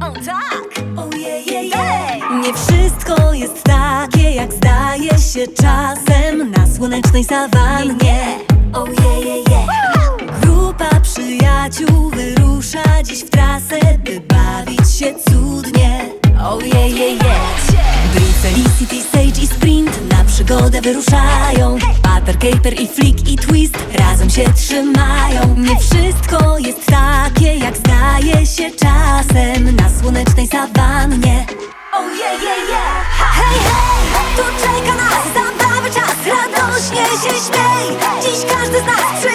O tak! Nie wszystko jest takie, jak zdaje się czasem. Na słonecznej sawannie. Grupa przyjaciół wyrusza dziś w trasę, by bawić się cudnie. Ojej, Bri, Felicity, Sage i Sprint na przygodę wyruszają. Pater, Caper i Flick i Twist razem się trzymają. Nie wszystko jest takie, jak zdaje się czasem na słonecznej sawannie. Ojej, hej, hej, tu czeka nas zabawy czas, radośnie się śmiej. Dziś każdy z nas przyjaciół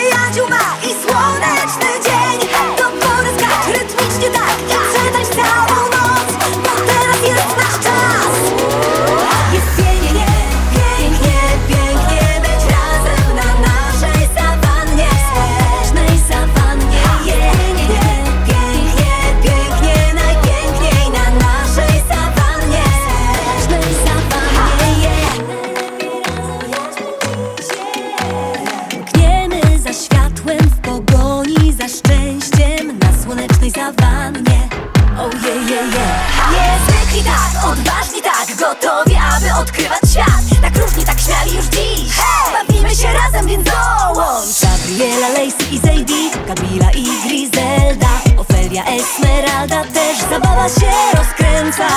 słonecznej sawannie Ojej, Niezwykli tak, odważni tak, gotowi, aby odkrywać świat. Tak różni, tak śmiali już dziś. Bawimy się razem, więc dołącz. Gabriela, Lacey i Zadie Kamila i Griselda Ofelia, Esmeralda Też zabawa się rozkręca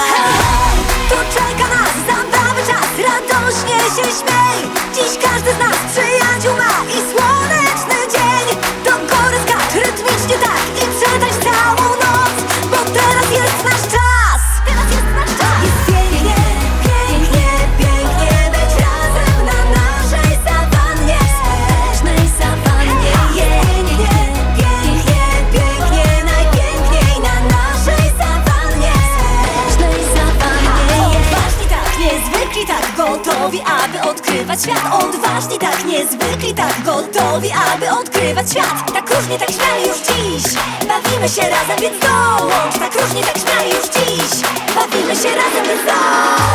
gotowi, aby odkrywać świat. Odważni tak, niezwykli tak, gotowi, aby odkrywać świat. Tak różnie, tak śmiali już dziś. Bawimy się razem, więc dołącz. Tak różnie, tak śmiali już dziś. Bawimy się razem, więc dołącz.